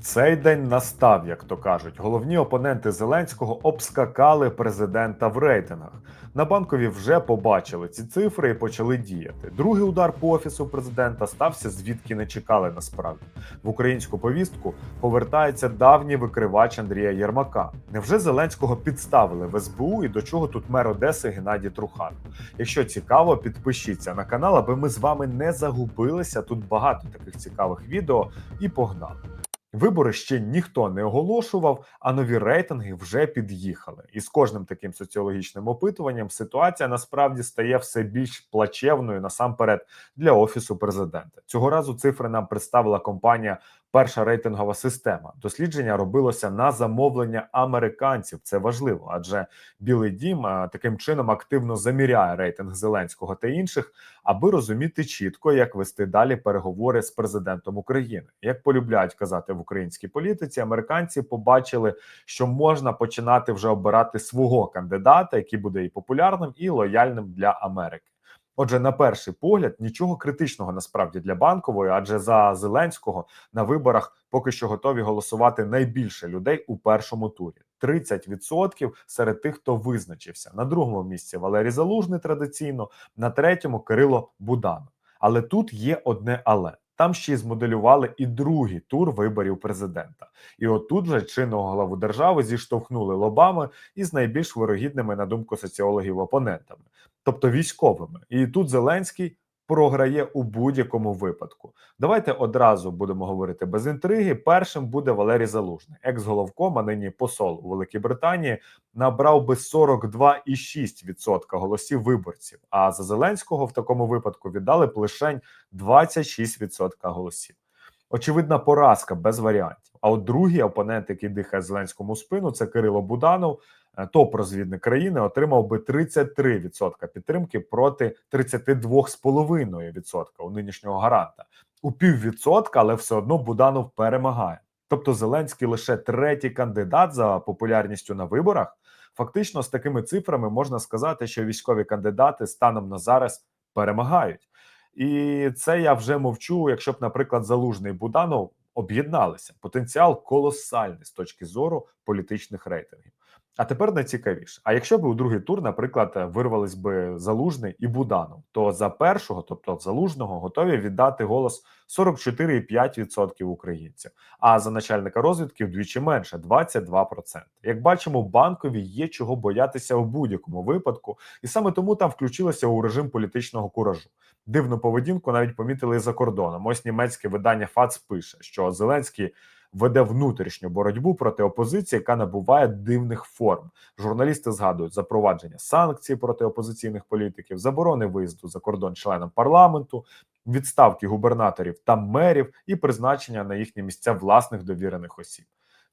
Цей день настав, як то кажуть. Головні опоненти Зеленського обскакали президента в рейтингах. На банкові вже побачили ці цифри і почали діяти. Другий удар по офісу президента стався звідки не чекали насправді. В українську повістку повертається давній викривач Андрія Єрмака. Невже Зеленського підставили в СБУ і до чого тут мер Одеси Геннадій Трухан? Якщо цікаво, підпишіться на канал, аби ми з вами не загубилися. Тут багато таких цікавих відео і погнали. Вибори ще ніхто не оголошував, а нові рейтинги вже під'їхали. І з кожним таким соціологічним опитуванням ситуація насправді стає все більш плачевною насамперед для офісу президента. Цього разу цифри нам представила компанія Перша рейтингова система. Дослідження робилося на замовлення американців. Це важливо, адже Білий Дім таким чином активно заміряє рейтинг Зеленського та інших, аби розуміти чітко, як вести далі переговори з президентом України. Як полюбляють казати в українській політиці, американці побачили, що можна починати вже обирати свого кандидата, який буде і популярним, і лояльним для Америки. Отже, на перший погляд, нічого критичного насправді для банкової, адже за Зеленського на виборах поки що готові голосувати найбільше людей у першому турі. 30% серед тих, хто визначився. На другому місці Валерій Залужний традиційно, на третьому Кирило Буданов. Але тут є одне але. Там ще й змоделювали і другий тур виборів президента. І отут же чинного главу держави зіштовхнули лобами із найбільш вирогідними, на думку соціологів, опонентами, тобто військовими. І тут Зеленський програє у будь-якому випадку. Давайте одразу будемо говорити без інтриги. Першим буде Валерій Залужний, екс-головком, а нині посол у Великій Британії, набрав би 42,6% голосів виборців. А за Зеленського в такому випадку віддали б лишень 26% голосів. Очевидна поразка без варіантів. А от другий опонент, який дихає Зеленському спину, це Кирило Буданов, топ-розвідник країни, отримав би 33% підтримки проти 32,5% у нинішнього гаранта. У піввідсотка, але все одно Буданов перемагає. Тобто Зеленський лише третій кандидат за популярністю на виборах. Фактично, з такими цифрами можна сказати, що військові кандидати станом на зараз перемагають. І це я вже мовчу, якщо б, наприклад, Залужний Буданов об'єдналися. Потенціал колосальний з точки зору політичних рейтингів. А тепер найцікавіше. А якщо б у другий тур, наприклад, вирвались би Залужний і Буданов, то за першого, тобто залужного, готові віддати голос 44,5% українців. А за начальника розвідки вдвічі менше 22%. Як бачимо, банкові є чого боятися у будь-якому випадку, і саме тому там включилося у режим політичного куражу. Дивну поведінку навіть помітили і за кордоном. Ось німецьке видання ФАЦ пише, що Зеленський веде внутрішню боротьбу проти опозиції, яка набуває дивних форм. Журналісти згадують запровадження санкцій проти опозиційних політиків, заборони виїзду за кордон членам парламенту, відставки губернаторів та мерів і призначення на їхні місця власних довірених осіб.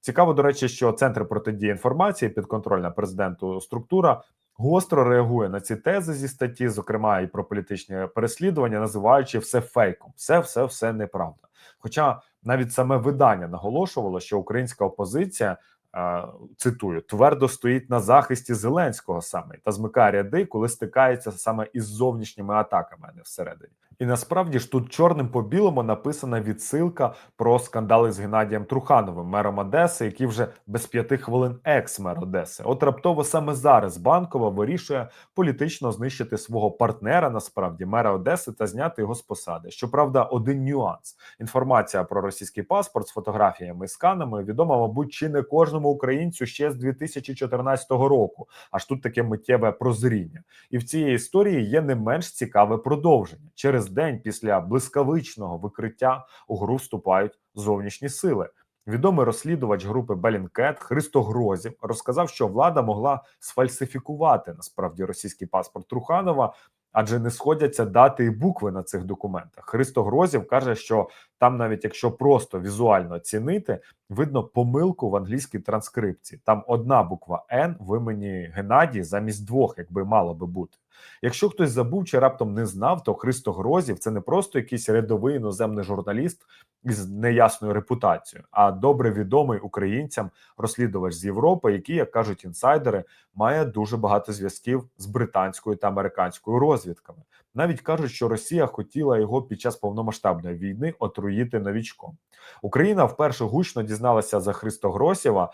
Цікаво, до речі, що центр протидії інформації підконтрольна президенту структура гостро реагує на ці тези зі статті, зокрема і про політичні переслідування, називаючи все фейком, все, все, все неправда. Хоча навіть саме видання наголошувало, що українська опозиція. е, Цитую, твердо стоїть на захисті Зеленського саме та змикає ряди, коли стикається саме із зовнішніми атаками, а не всередині. І насправді ж тут чорним по білому написана відсилка про скандали з Геннадієм Трухановим, мером Одеси, який вже без п'яти хвилин екс-мер Одеси. От раптово саме зараз банкова вирішує політично знищити свого партнера, насправді мера Одеси, та зняти його з посади. Щоправда, один нюанс: інформація про російський паспорт з фотографіями і сканами відома, мабуть, чи не кожному українцю ще з 2014 року. Аж тут таке миттєве прозріння. І в цій історії є не менш цікаве продовження. Через день після блискавичного викриття у гру вступають зовнішні сили. Відомий розслідувач групи Белінкет Христо Грозів розказав, що влада могла сфальсифікувати насправді російський паспорт Труханова, адже не сходяться дати і букви на цих документах. Христо Грозів каже, що там, навіть якщо просто візуально оцінити, видно помилку в англійській транскрипції. Там одна буква Н в імені Геннадій замість двох, якби мало би бути. Якщо хтось забув чи раптом не знав, то Христо Грозів це не просто якийсь рядовий іноземний журналіст із неясною репутацією, а добре відомий українцям розслідувач з Європи, який, як кажуть інсайдери, має дуже багато зв'язків з британською та американською розвідками. Навіть кажуть, що Росія хотіла його під час повномасштабної війни отруїти новічком. Україна вперше гучно дізналася за Христогросєва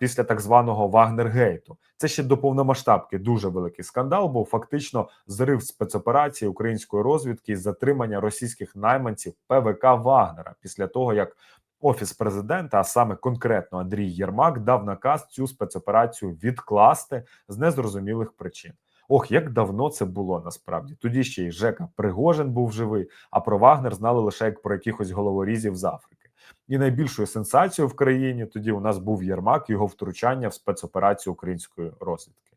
після так званого Вагнергейту. Це ще до повномасштабки дуже великий скандал, бо фактично зрив спецоперації української розвідки із затримання російських найманців ПВК Вагнера після того, як Офіс президента, а саме конкретно Андрій Єрмак, дав наказ цю спецоперацію відкласти з незрозумілих причин. Ох, як давно це було насправді. Тоді ще й Жека Пригожин був живий, а про Вагнер знали лише як про якихось головорізів з Африки. І найбільшою сенсацією в країні тоді у нас був Єрмак, його втручання в спецоперацію української розвідки.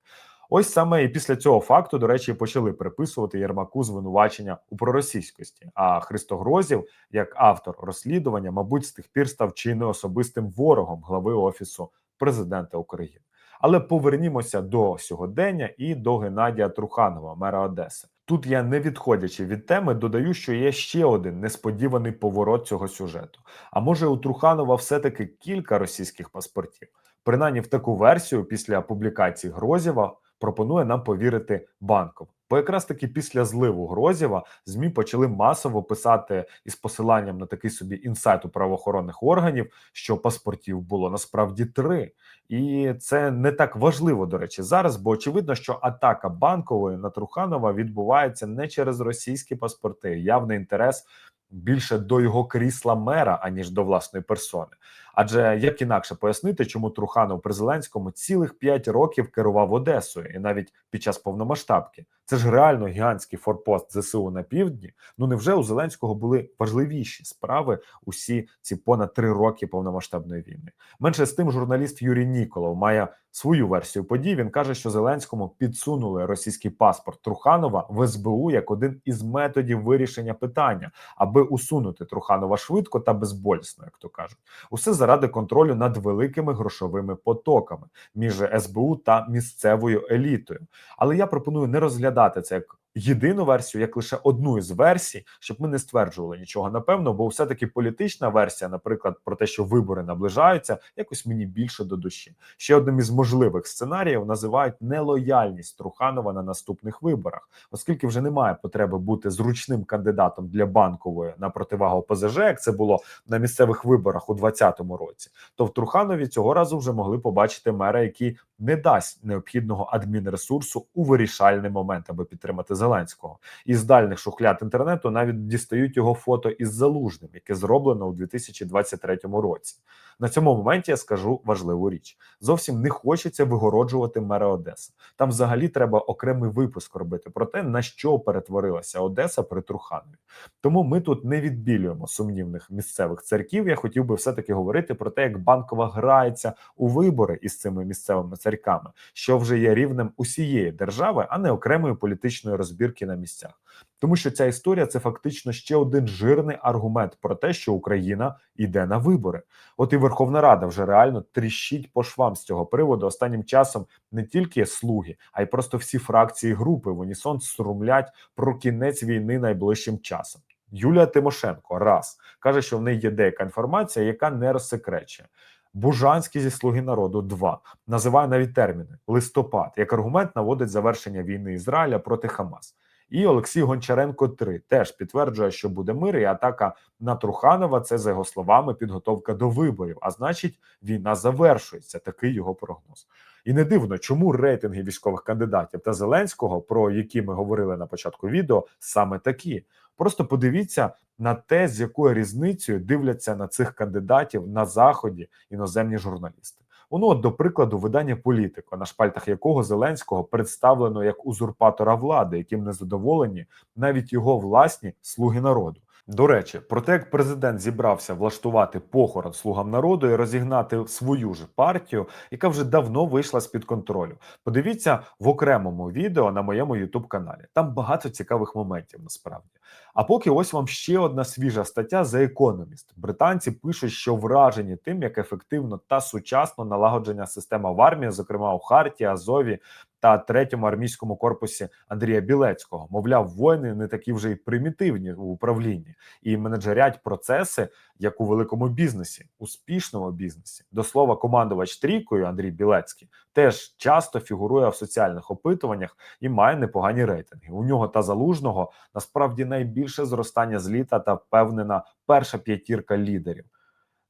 Ось саме і після цього факту, до речі, почали приписувати Єрмаку звинувачення у проросійськості. А Христогрозів, як автор розслідування, мабуть, з тих пір став чи не особистим ворогом глави офісу президента України. Але повернімося до сьогодення і до Геннадія Труханова, мера Одеси. Тут я, не відходячи від теми, додаю, що є ще один несподіваний поворот цього сюжету. А може, у Труханова все-таки кілька російських паспортів? Принаймні в таку версію після публікації Грозєва пропонує нам повірити банков. Бо якраз таки після зливу Грозєва змі почали масово писати із посиланням на такий собі інсайт у правоохоронних органів, що паспортів було насправді три, і це не так важливо до речі зараз, бо очевидно, що атака банкової на Труханова відбувається не через російські паспорти. Явний інтерес більше до його крісла мера, аніж до власної персони. Адже як інакше пояснити, чому Труханов при Зеленському цілих п'ять років керував Одесою, і навіть під час повномасштабки, це ж реально гігантський форпост ЗСУ на півдні. Ну невже у Зеленського були важливіші справи усі ці понад три роки повномасштабної війни? Менше з тим, журналіст Юрій Ніколов має свою версію подій. Він каже, що Зеленському підсунули російський паспорт Труханова в СБУ як один із методів вирішення питання, аби усунути Труханова швидко та безболісно, як то кажуть, усе заради контролю над великими грошовими потоками між СБУ та місцевою елітою. Але я пропоную не розглядати це як єдину версію, як лише одну із версій, щоб ми не стверджували нічого напевно, бо все таки політична версія, наприклад, про те, що вибори наближаються, якось мені більше до душі. Ще одним із можливих сценаріїв називають нелояльність Труханова на наступних виборах, оскільки вже немає потреби бути зручним кандидатом для банкової на противагу ОПЗЖ, як це було на місцевих виборах у 2020 році. То в Труханові цього разу вже могли побачити мера, який не дасть необхідного адмінресурсу у вирішальний момент, аби підтримати Зеленського. Із дальних шухляд інтернету навіть дістають його фото із залужним, яке зроблено у 2023 році. На цьому моменті я скажу важливу річ: зовсім не хочеться вигороджувати мера Одеси. Там взагалі треба окремий випуск робити про те, на що перетворилася Одеса при Труханові. Тому ми тут не відбілюємо сумнівних місцевих церків. Я хотів би все таки говорити про те, як банкова грається у вибори із цими місцевими церками, що вже є рівнем усієї держави, а не окремої політичної розбірки на місцях. Тому що ця історія це фактично ще один жирний аргумент про те, що Україна йде на вибори. От і Верховна Рада вже реально тріщить по швам з цього приводу. Останнім часом не тільки слуги, а й просто всі фракції групи в унісон струмлять про кінець війни найближчим часом. Юлія Тимошенко раз каже, що в неї є деяка інформація, яка не розсекречує. Бужанський зі слуги народу 2. називає навіть терміни листопад як аргумент наводить завершення війни Ізраїля проти Хамас. І Олексій Гончаренко 3 теж підтверджує, що буде мир, і атака на Труханова це за його словами підготовка до виборів. А значить, війна завершується. Такий його прогноз. І не дивно, чому рейтинги військових кандидатів та Зеленського, про які ми говорили на початку відео, саме такі. Просто подивіться на те, з якою різницею дивляться на цих кандидатів на заході іноземні журналісти. Воно, до прикладу, видання політико, на шпальтах якого Зеленського представлено як узурпатора влади, яким не задоволені навіть його власні слуги народу. До речі, про те, як президент зібрався влаштувати похорон слугам народу і розігнати свою ж партію, яка вже давно вийшла з під контролю. Подивіться в окремому відео на моєму youtube каналі. Там багато цікавих моментів насправді. А поки ось вам ще одна свіжа стаття за Economist. Британці пишуть, що вражені тим, як ефективно та сучасно налагоджена система в армії, зокрема у Харті, Азові та третьому армійському корпусі Андрія Білецького. Мовляв, воїни не такі вже й примітивні у управлінні і менеджерять процеси, як у великому бізнесі, успішному бізнесі. До слова, командувач трійкою Андрій Білецький теж часто фігурує в соціальних опитуваннях і має непогані рейтинги. У нього та залужного насправді найбільше зростання з літа та впевнена перша п'ятірка лідерів.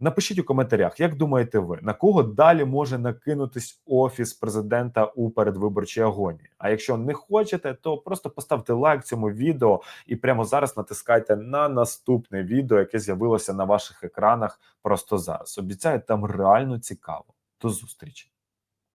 Напишіть у коментарях, як думаєте ви, на кого далі може накинутись офіс президента у передвиборчій агонії? А якщо не хочете, то просто поставте лайк цьому відео і прямо зараз натискайте на наступне відео, яке з'явилося на ваших екранах просто зараз. Обіцяю, там реально цікаво. До зустрічі.